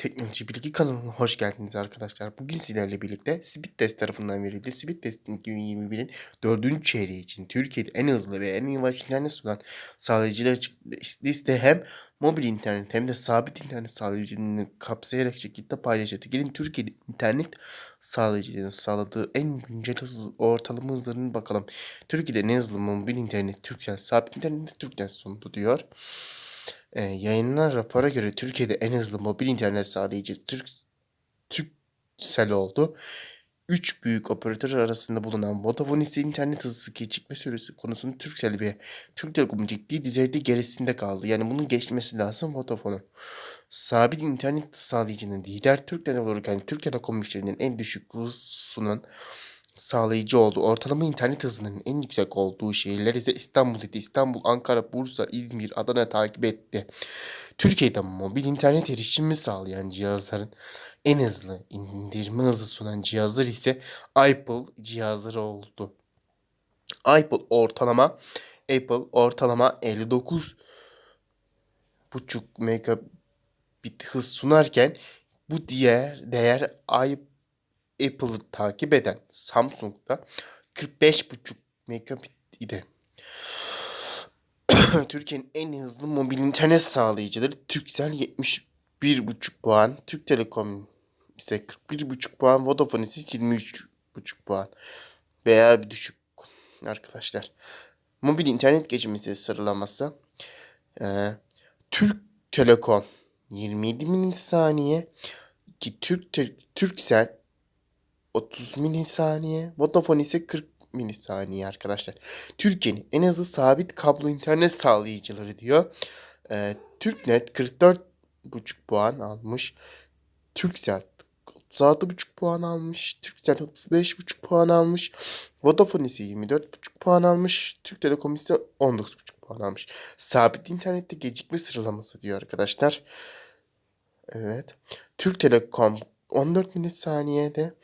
Teknoloji Bilgi kanalına hoş geldiniz arkadaşlar. Bugün sizlerle birlikte Speedtest tarafından verildi. Speedtest'in 2021'in 4. çeyreği için Türkiye'de en hızlı ve en yavaş internet sunan sağlayıcılar liste hem mobil internet hem de sabit internet sağlayıcılarını kapsayarak şekilde paylaşıldı. Gelin Türkiye'de internet sağlayıcılarının sağladığı en güncel hız ortalama hızlarını bakalım. Türkiye'de en hızlı mobil internet Turkcell, sabit internet Türkcell sundu diyor. Ee, yayınlanan rapora göre Türkiye'de en hızlı mobil internet sağlayıcı Türk Turkcell oldu. Üç büyük operatör arasında bulunan Vodafone ise internet hızı gecikme süresi konusunda Turkcell ve Türk Telekom ciddi düzeyde gerisinde kaldı. Yani bunun geçmesi lazım Vodafone'un. Sabit internet sağlayıcının lider Türk Telekom olurken Türk Telekom müşterinin en düşük hız sunan sağlayıcı oldu. Ortalama internet hızının en yüksek olduğu şehirler ise İstanbul idi. İstanbul, Ankara, Bursa, İzmir, Adana takip etti. Türkiye'de mobil internet erişimi sağlayan cihazların en hızlı indirme hızı sunan cihazlar ise Apple cihazları oldu. Apple ortalama Apple ortalama 59 buçuk megabit hız sunarken bu diğer değer iPhone Apple'ı takip eden Samsung'da 45,5 megabit idi. Türkiye'nin en hızlı mobil internet sağlayıcıları Turkcell 71,5 puan, Türk Telekom ise 41,5 puan, Vodafone ise 23,5 puan veya bir düşük arkadaşlar. Mobil internet geçimisi sıralaması ee, Türk Telekom 27 milisaniye, ki Türk Turkcell 30 milisaniye. Vodafone ise 40 milisaniye arkadaşlar. Türkiye'nin en hızlı sabit kablo internet sağlayıcıları diyor. Ee, Türknet 44,5 puan almış. Turkcell 36,5 puan almış. Turkcell 35,5 puan almış. Vodafone ise 24,5 puan almış. Türk Telekom ise 19,5 puan almış. Sabit internette gecikme sıralaması diyor arkadaşlar. Evet. Türk Telekom 14 milisaniyede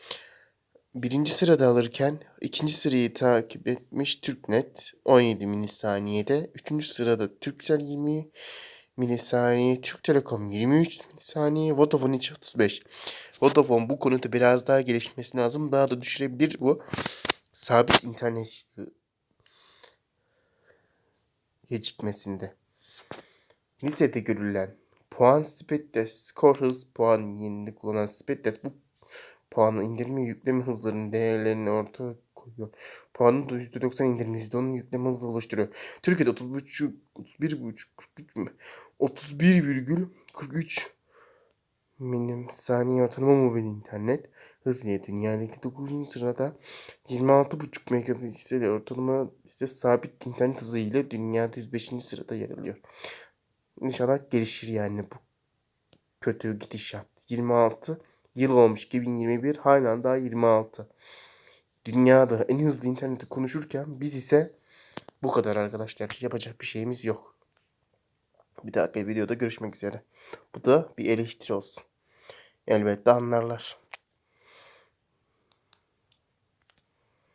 birinci sırada alırken ikinci sırayı takip etmiş Türknet 17 milisaniyede. Üçüncü sırada Turkcell 20 milisaniye, Türk Telekom 23 milisaniye, Vodafone hiç 35. Vodafone bu konuda biraz daha gelişmesi lazım. Daha da düşürebilir bu. Sabit internet gecikmesinde. Listede görülen puan speed test, skor hız puan yenilini kullanan speed test bu puanı indirme yükleme hızlarının değerlerini ortaya koyuyor. Puanın %90 indirme %10'un yükleme hızı oluşturuyor. Türkiye'de 30.5 31.5 43 31,43 milim saniye ortalama mobil internet hızlı dünyadaki 9. sırada 26.5 megapiksel ortalama ise sabit internet hızı ile dünyada 105. sırada yer alıyor. İnşallah gelişir yani bu kötü gidişat. 26 yıl olmuş 2021 hala daha 26. Dünyada en hızlı interneti konuşurken biz ise bu kadar arkadaşlar. Yapacak bir şeyimiz yok. Bir dahaki videoda görüşmek üzere. Bu da bir eleştiri olsun. Elbette anlarlar.